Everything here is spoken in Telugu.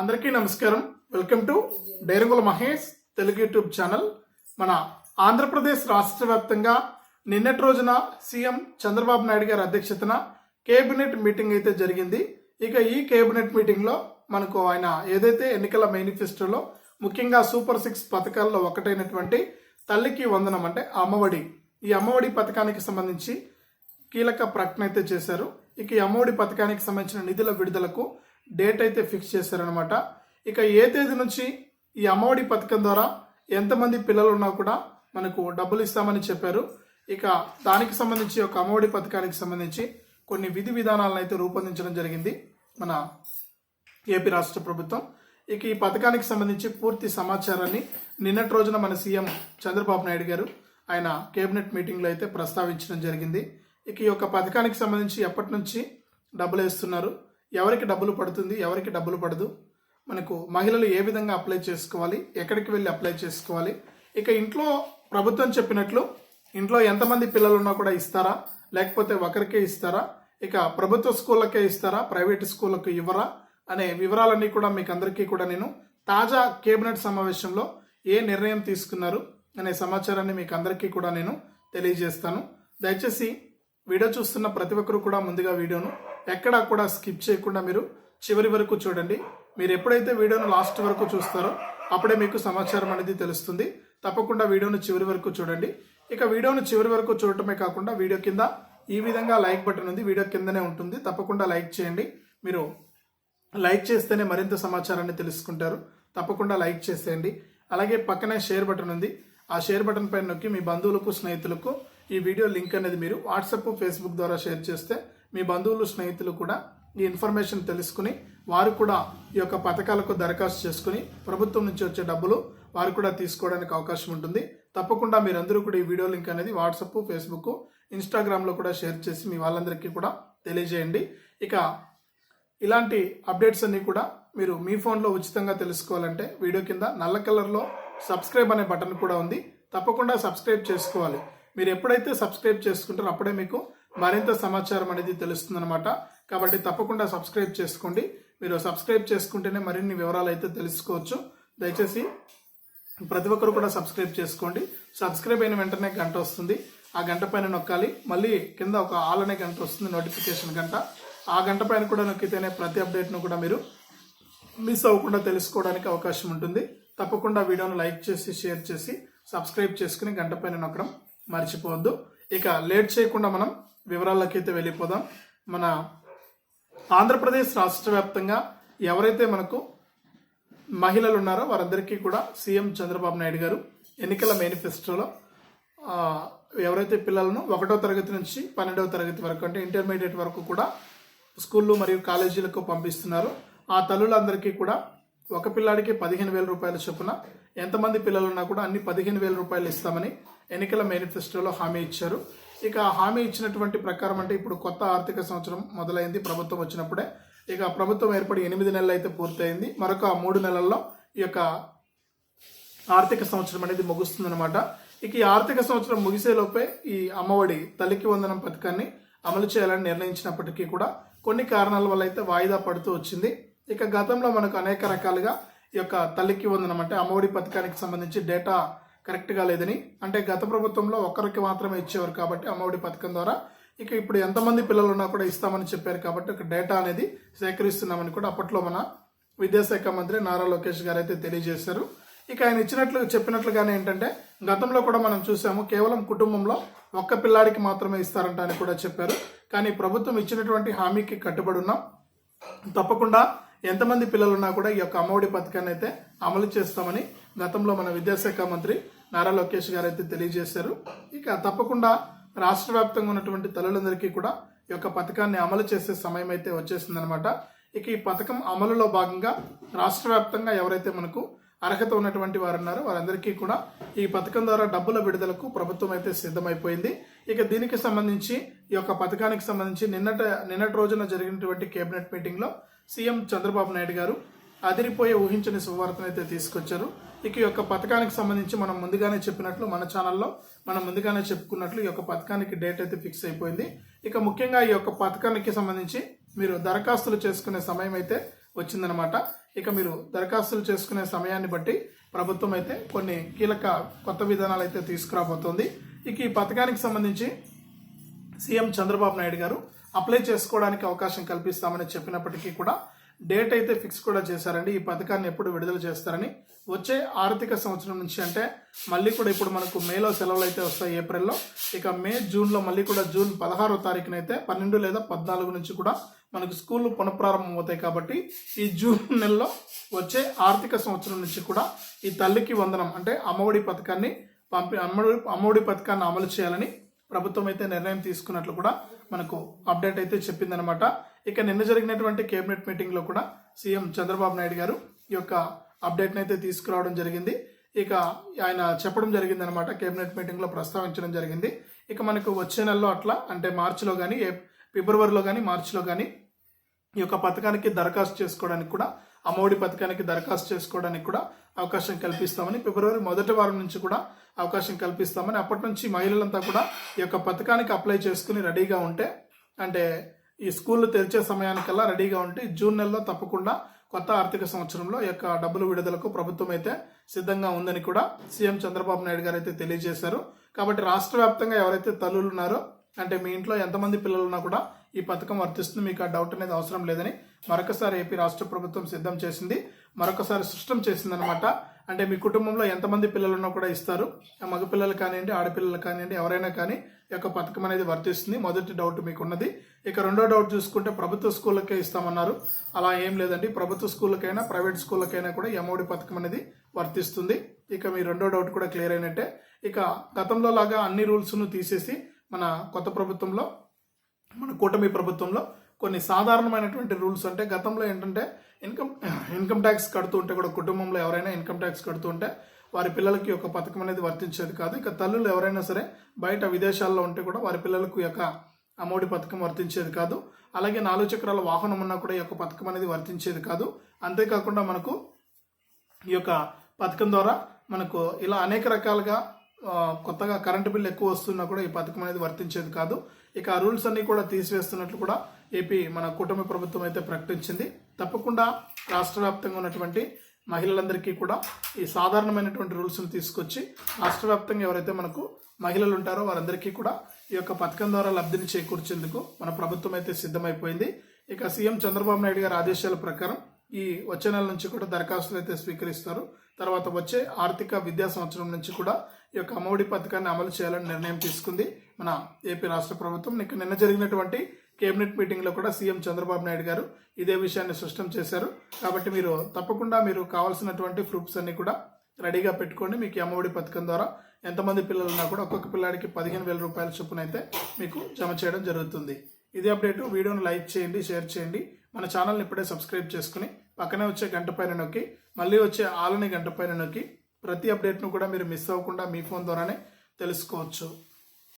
అందరికీ నమస్కారం. వెల్కమ్ టు డైరంగుల మహేష్ తెలుగు యూట్యూబ్ ఛానల్. మన ఆంధ్రప్రదేశ్ రాష్ట్ర వ్యాప్తంగా నిన్నటి రోజున సీఎం చంద్రబాబు నాయుడు గారి అధ్యక్షతన కేబినెట్ మీటింగ్ అయితే జరిగింది. ఇక ఈ కేబినెట్ మీటింగ్లో మనకు ఆయన ఏదైతే ఎన్నికల మేనిఫెస్టోలో ముఖ్యంగా సూపర్ సిక్స్ పథకాల్లో ఒకటైనటువంటి తల్లికి వందనం అంటే అమ్మఒడి ఈ అమ్మఒడి పథకానికి సంబంధించి కీలక ప్రకటన అయితే చేశారు. ఇక ఈ అమ్మఒడి పథకానికి సంబంధించిన నిధుల విడుదలకు డేట్ అయితే ఫిక్స్ చేశారనమాట ఇక ఏ తేదీ నుంచి ఈ అమ్మఒడి పథకం ద్వారా ఎంతమంది పిల్లలు ఉన్నా కూడా మనకు డబ్బులు ఇస్తామని చెప్పారు. ఇక దానికి సంబంధించి ఒక అమ్మఒడి పథకానికి సంబంధించి కొన్ని విధి విధానాలను అయితే రూపొందించడం జరిగింది మన ఏపీ రాష్ట్ర ప్రభుత్వం. ఇక ఈ పథకానికి సంబంధించి పూర్తి సమాచారాన్ని నిన్నటి రోజున మన సీఎం చంద్రబాబు నాయుడు గారు ఆయన కేబినెట్ మీటింగ్లో అయితే ప్రస్తావించడం జరిగింది. ఇక ఈ యొక్క పథకానికి సంబంధించి ఎప్పటి నుంచి డబ్బులు వేస్తున్నారు? ఎవరికి డబ్బులు పడుతుంది ఎవరికి డబ్బులు పడదు. మనకు మహిళలు ఏ విధంగా అప్లై చేసుకోవాలి ఎక్కడికి వెళ్ళి అప్లై చేసుకోవాలి. ఇక ఇంట్లో ప్రభుత్వం చెప్పినట్లు ఇంట్లో ఎంతమంది పిల్లలు ఉన్నా కూడా ఇస్తారా లేకపోతే ఒకరికే ఇస్తారా ఇక ప్రభుత్వ స్కూళ్ళకే ఇస్తారా ప్రైవేట్ స్కూళ్ళకు ఇవ్వరా అనే వివరాలన్నీ కూడా మీకు అందరికీ కూడా నేను తాజా కేబినెట్ సమావేశంలో ఏ నిర్ణయం తీసుకున్నారు అనే సమాచారాన్ని మీకు అందరికీ కూడా నేను తెలియజేస్తాను. దయచేసి వీడియో చూస్తున్న ప్రతి ఒక్కరు కూడా ముందుగా వీడియోను ఎక్కడా కూడా స్కిప్ చేయకుండా మీరు చివరి వరకు చూడండి. మీరు ఎప్పుడైతే వీడియోను లాస్ట్ వరకు చూస్తారో అప్పుడే మీకు సమాచారం అనేది తెలుస్తుంది. తప్పకుండా వీడియోను చివరి వరకు చూడండి. ఇక వీడియోను చివరి వరకు చూడటమే కాకుండా వీడియో కింద ఈ విధంగా లైక్ బటన్ ఉంది. వీడియో కిందనే ఉంటుంది. తప్పకుండా లైక్ చేయండి. మీరు లైక్ చేస్తేనే మరింత సమాచారాన్ని తెలుసుకుంటారు. తప్పకుండా లైక్ చేసేయండి. అలాగే పక్కనే షేర్ బటన్ ఉంది. ఆ షేర్ బటన్ పైన నొక్కి మీ బంధువులకు స్నేహితులకు ఈ వీడియో లింక్ అనేది మీరు వాట్సాప్ ఫేస్బుక్ ద్వారా షేర్ చేస్తే మీ బంధువులు స్నేహితులు కూడా ఈ ఇన్ఫర్మేషన్ తెలుసుకుని వారు కూడా ఈ యొక్క పథకాలకు దరఖాస్తు చేసుకుని ప్రభుత్వం నుంచి వచ్చే డబ్బులు వారు కూడా తీసుకోవడానికి అవకాశం ఉంటుంది. తప్పకుండా మీరందరూ కూడా ఈ వీడియో లింక్ అనేది వాట్సప్ ఫేస్బుక్ ఇన్స్టాగ్రామ్లో కూడా షేర్ చేసి మీ వాళ్ళందరికీ కూడా తెలియజేయండి. ఇక ఇలాంటి అప్డేట్స్ అన్నీ కూడా మీరు మీ ఫోన్లో ఉచితంగా తెలుసుకోవాలంటే వీడియో కింద నల్ల కలర్లో సబ్స్క్రైబ్ అనే బటన్ కూడా ఉంది. తప్పకుండా సబ్స్క్రైబ్ చేసుకోవాలి. మీరు ఎప్పుడైతే సబ్స్క్రైబ్ చేసుకుంటారో అప్పుడే మీకు మరింత సమాచారం అనేది తెలుస్తుందన్నమాట. కాబట్టి తప్పకుండా సబ్స్క్రైబ్ చేసుకోండి. మీరు సబ్స్క్రైబ్ చేసుకుంటేనే మరిన్ని వివరాలు అయితే తెలుసుకోవచ్చు. దయచేసి ప్రతి ఒక్కరు కూడా సబ్స్క్రైబ్ చేసుకోండి. సబ్స్క్రైబ్ అయిన వెంటనే గంట వస్తుంది. ఆ గంట పైన నొక్కాలి. మళ్ళీ కింద ఒక ఆల్ అనే గంట వస్తుంది నోటిఫికేషన్ గంట. ఆ గంట పైన కూడా నొక్కితేనే ప్రతి అప్డేట్ను కూడా మీరు మిస్ అవ్వకుండా తెలుసుకోవడానికి అవకాశం ఉంటుంది. తప్పకుండా వీడియోను లైక్ చేసి షేర్ చేసి సబ్స్క్రైబ్ చేసుకుని గంట పైన నొక్కడం మర్చిపోవద్దు. ఇక లేట్ చేయకుండా మనం వివరాలకైతే వెళ్ళిపోదాం. మన ఆంధ్రప్రదేశ్ రాష్ట్ర వ్యాప్తంగా ఎవరైతే మనకు మహిళలు ఉన్నారో వారందరికీ కూడా సీఎం చంద్రబాబు నాయుడు గారు ఎన్నికల మేనిఫెస్టోలో ఎవరైతే పిల్లలను ఒకటో తరగతి నుంచి పన్నెండవ తరగతి వరకు అంటే ఇంటర్మీడియట్ వరకు కూడా స్కూళ్ళు మరియు కాలేజీలకు పంపిస్తున్నారు. ఆ తల్లులందరికీ కూడా ఒక పిల్లాడికి పదిహేను వేల రూపాయల చొప్పున ఎంతమంది పిల్లలున్నా కూడా అన్ని పదిహేను వేల రూపాయలు ఇస్తామని ఎన్నికల మేనిఫెస్టోలో హామీ ఇచ్చారు. ఇక హామీ ఇచ్చినటువంటి ప్రకారం అంటే ఇప్పుడు కొత్త ఆర్థిక సంవత్సరం మొదలైంది ప్రభుత్వం వచ్చినప్పుడే. ఇక ప్రభుత్వం ఏర్పడి ఎనిమిది నెలలు అయితే పూర్తయింది. మరొక మూడు నెలల్లో ఈ యొక్క ఆర్థిక సంవత్సరం అనేది ముగుస్తుందన్నమాట. ఇక ఈ ఆర్థిక సంవత్సరం ముగిసేలోపే ఈ అమ్మఒడి తల్లికి వందనం పథకాన్ని అమలు చేయాలని నిర్ణయించినప్పటికీ కూడా కొన్ని కారణాల వల్ల అయితే వాయిదా పడుతూ వచ్చింది. ఇక గతంలో మనకు అనేక రకాలుగా ఈ యొక్క తల్లికి వందనం అంటే అమ్మఒడి పథకానికి సంబంధించి డేటా కరెక్ట్గా లేదని. అంటే గత ప్రభుత్వంలో ఒక్కరికి మాత్రమే ఇచ్చేవారు కాబట్టి అమ్మఒడి పథకం ద్వారా. ఇక ఇప్పుడు ఎంతమంది పిల్లలు ఉన్నా కూడా ఇస్తామని చెప్పారు కాబట్టి ఒక డేటా అనేది సేకరిస్తున్నామని కూడా అప్పట్లో మన విద్యాశాఖ మంత్రి నారా లోకేష్ గారు అయితే తెలియజేశారు. ఇక ఆయన ఇచ్చినట్లు చెప్పినట్లుగానే ఏంటంటే గతంలో కూడా మనం చూసాము కేవలం కుటుంబంలో ఒక్క పిల్లాడికి మాత్రమే ఇస్తారంట అని కూడా చెప్పారు. కానీ ప్రభుత్వం ఇచ్చినటువంటి హామీకి కట్టుబడి ఉన్నాం. తప్పకుండా ఎంతమంది పిల్లలున్నా కూడా ఈ యొక్క అమ్మఒడి పథకాన్ని అయితే అమలు చేస్తామని గతంలో మన విద్యాశాఖ మంత్రి నారా లోకేష్ గారు అయితే తెలియజేశారు. ఇక తప్పకుండా రాష్ట్ర వ్యాప్తంగా ఉన్నటువంటి తల్లులందరికీ కూడా ఈ యొక్క పథకాన్ని అమలు చేసే సమయం అయితే వచ్చేసిందనమాట ఇక ఈ పథకం అమలులో భాగంగా రాష్ట్ర వ్యాప్తంగా ఎవరైతే మనకు అర్హత ఉన్నటువంటి వారు ఉన్నారో వారందరికీ కూడా ఈ పథకం ద్వారా డబ్బుల విడుదలకు ప్రభుత్వం అయితే సిద్ధమైపోయింది. ఇక దీనికి సంబంధించి ఈ యొక్క పథకానికి సంబంధించి నిన్నట నిన్నటి రోజున జరిగినటువంటి కేబినెట్ మీటింగ్లో సీఎం చంద్రబాబు నాయుడు గారు అదిరిపోయే ఊహించని సువార్తను అయితే తీసుకొచ్చారు. ఇక ఈ యొక్క పథకానికి సంబంధించి మనం ముందుగానే చెప్పినట్లు మన ఛానల్లో మనం ముందుగానే చెప్పుకున్నట్లు ఈ యొక్క పథకానికి డేట్ అయితే ఫిక్స్ అయిపోయింది. ఇక ముఖ్యంగా ఈ యొక్క పథకానికి సంబంధించి మీరు దరఖాస్తులు చేసుకునే సమయం అయితే వచ్చిందనమాట ఇక మీరు దరఖాస్తులు చేసుకునే సమయాన్ని బట్టి ప్రభుత్వం అయితే కొన్ని కీలక కొత్త విధానాలు అయితే తీసుకురాబోతోంది. ఇక ఈ పథకానికి సంబంధించి సీఎం చంద్రబాబు నాయుడు గారు అప్లై చేసుకోవడానికి అవకాశం కల్పిస్తామని చెప్పినప్పటికీ కూడా డేట్ అయితే ఫిక్స్ కూడా చేశారండి. ఈ పథకాన్ని ఎప్పుడు విడుదల చేస్తారని. వచ్చే ఆర్థిక సంవత్సరం నుంచి అంటే మళ్ళీ కూడా ఇప్పుడు మనకు మేలో సెలవులు అయితే వస్తాయి ఏప్రిల్లో. ఇక మే జూన్లో మళ్ళీ కూడా జూన్ పదహారో తారీఖునైతే పన్నెండు లేదా పద్నాలుగు నుంచి కూడా మనకు స్కూళ్ళు పునఃప్రారంభం అవుతాయి కాబట్టి ఈ జూన్ నెలలో వచ్చే ఆర్థిక సంవత్సరం నుంచి కూడా ఈ తల్లికి వందనం అంటే అమ్మఒడి పథకాన్ని పంపి అమ్మఒడి అమ్మఒడి పథకాన్ని అమలు చేయాలని ప్రభుత్వం అయితే నిర్ణయం తీసుకున్నట్లు కూడా మనకు అప్డేట్ అయితే చెప్పిందనమాట ఇక నిన్న జరిగినటువంటి కేబినెట్ మీటింగ్లో కూడా సీఎం చంద్రబాబు నాయుడు గారు ఈ యొక్క అప్డేట్ని అయితే తీసుకురావడం జరిగింది. ఇక ఆయన చెప్పడం జరిగింది అనమాట కేబినెట్ మీటింగ్లో ప్రస్తావించడం జరిగింది. ఇక మనకు వచ్చే నెలలో అట్లా అంటే మార్చిలో కానీ ఫిబ్రవరిలో కానీ మార్చిలో కానీ ఈ యొక్క పథకానికి దరఖాస్తు చేసుకోవడానికి కూడా అమ్మఒడి పథకానికి దరఖాస్తు చేసుకోవడానికి కూడా అవకాశం కల్పిస్తామని ఫిబ్రవరి మొదటి వారం నుంచి కూడా అవకాశం కల్పిస్తామని అప్పటి నుంచి మహిళలంతా కూడా ఈ యొక్క పథకానికి అప్లై చేసుకుని రెడీగా ఉంటే అంటే ఈ స్కూళ్ళు తెరిచే సమయానికల్లా రెడీగా ఉంటే జూన్ నెలలో తప్పకుండా కొత్త ఆర్థిక సంవత్సరంలో ఈ యొక్క డబ్బులు విడుదలకు ప్రభుత్వం అయితే సిద్ధంగా ఉందని కూడా సీఎం చంద్రబాబు నాయుడు గారు అయితే తెలియజేశారు. కాబట్టి రాష్ట్ర వ్యాప్తంగా ఎవరైతే తల్లులు ఉన్నారో అంటే మీ ఇంట్లో ఎంతమంది పిల్లలున్నా కూడా ఈ పథకం వర్తిస్తుంది మీకు ఆ డౌట్ అనేది అవసరం లేదని మరొకసారి ఏపీ రాష్ట్ర ప్రభుత్వం సిద్ధం చేసింది మరొకసారి సృష్టం చేసిందనమాట అంటే మీ కుటుంబంలో ఎంతమంది పిల్లలు ఉన్నా కూడా ఇస్తారు. ఆ మగ పిల్లలు కానివ్వండి ఆడపిల్లలు కానివ్వండి ఎవరైనా కానీ ఈ యొక్క పథకం అనేది వర్తిస్తుంది. మొదటి డౌట్ మీకు ఉన్నది ఇక రెండో డౌట్ చూసుకుంటే ప్రభుత్వ స్కూళ్ళకే ఇస్తామన్నారు. అలా ఏం లేదండి. ప్రభుత్వ స్కూళ్ళకైనా ప్రైవేట్ స్కూళ్ళకైనా కూడా ఈ పథకం అనేది వర్తిస్తుంది. ఇక మీ రెండో డౌట్ కూడా క్లియర్ అయినట్టే. ఇక గతంలో లాగా అన్ని రూల్స్ను తీసేసి మన కొత్త ప్రభుత్వంలో మన కూటమి ప్రభుత్వంలో కొన్ని సాధారణమైనటువంటి రూల్స్ అంటే గతంలో ఏంటంటే ఇన్కమ్ ఇన్కమ్ ట్యాక్స్ కడుతూ ఉంటే కూడా కుటుంబంలో ఎవరైనా ఇన్కమ్ ట్యాక్స్ కడుతూ ఉంటే వారి పిల్లలకి ఒక పథకం అనేది వర్తించేది కాదు. ఇక తల్లులు ఎవరైనా సరే బయట విదేశాల్లో ఉంటే కూడా వారి పిల్లలకు యొక్క అమ్మఒడి పథకం వర్తించేది కాదు. అలాగే నాలుగు చక్రాల వాహనం ఉన్నా కూడా ఈ యొక్క పథకం అనేది వర్తించేది కాదు. అంతేకాకుండా మనకు ఈ యొక్క పథకం ద్వారా మనకు ఇలా అనేక రకాలుగా కొత్తగా కరెంటు బిల్లు ఎక్కువ వస్తున్నా కూడా ఈ పథకం అనేది వర్తించేది కాదు. ఇక ఆ రూల్స్ అన్నీ కూడా తీసివేస్తున్నట్లు కూడా ఏపీ మన కూటమి ప్రభుత్వం అయితే ప్రకటించింది. తప్పకుండా రాష్ట్ర వ్యాప్తంగా ఉన్నటువంటి మహిళలందరికీ కూడా ఈ సాధారణమైనటువంటి రూల్స్ను తీసుకొచ్చి రాష్ట్ర వ్యాప్తంగా ఎవరైతే మనకు మహిళలు ఉంటారో వారందరికీ కూడా ఈ యొక్క పథకం ద్వారా లబ్ధిని చేకూర్చేందుకు మన ప్రభుత్వం అయితే సిద్ధమైపోయింది. ఇక సీఎం చంద్రబాబు నాయుడు గారి ఆదేశాల ప్రకారం ఈ వచ్చే నెల నుంచి కూడా దరఖాస్తులు అయితే స్వీకరిస్తారు. తర్వాత వచ్చే ఆర్థిక విద్యా సంవత్సరం నుంచి కూడా ఈ యొక్క అమ్మఒడి పథకాన్ని అమలు చేయాలని నిర్ణయం తీసుకుంది మన ఏపీ రాష్ట్ర ప్రభుత్వం. ఇక నిన్న జరిగినటువంటి కేబినెట్ మీటింగ్లో కూడా సీఎం చంద్రబాబు నాయుడు గారు ఇదే విషయాన్ని స్పష్టం చేశారు. కాబట్టి మీరు తప్పకుండా మీరు కావాల్సినటువంటి ప్రూఫ్స్ అన్ని కూడా రెడీగా పెట్టుకోండి. మీకు అమ్మఒడి పథకం ద్వారా ఎంతమంది పిల్లలు ఉన్నా కూడా ఒక్కొక్క పిల్లాడికి పదిహేను వేల రూపాయల చొప్పున అయితే మీకు జమ చేయడం జరుగుతుంది. ఇదే అప్డేట్. వీడియోను లైక్ చేయండి షేర్ చేయండి. మన ఛానల్ని ఇప్పుడే సబ్స్క్రైబ్ చేసుకుని పక్కనే వచ్చే గంట పైన నొక్కి మళ్ళీ వచ్చే ఆలని గంట పైన నొక్కి ప్రతి అప్డేట్ను కూడా మీరు మిస్ అవ్వకుండా మీ ఫోన్ ద్వారానే తెలుసుకోవచ్చు.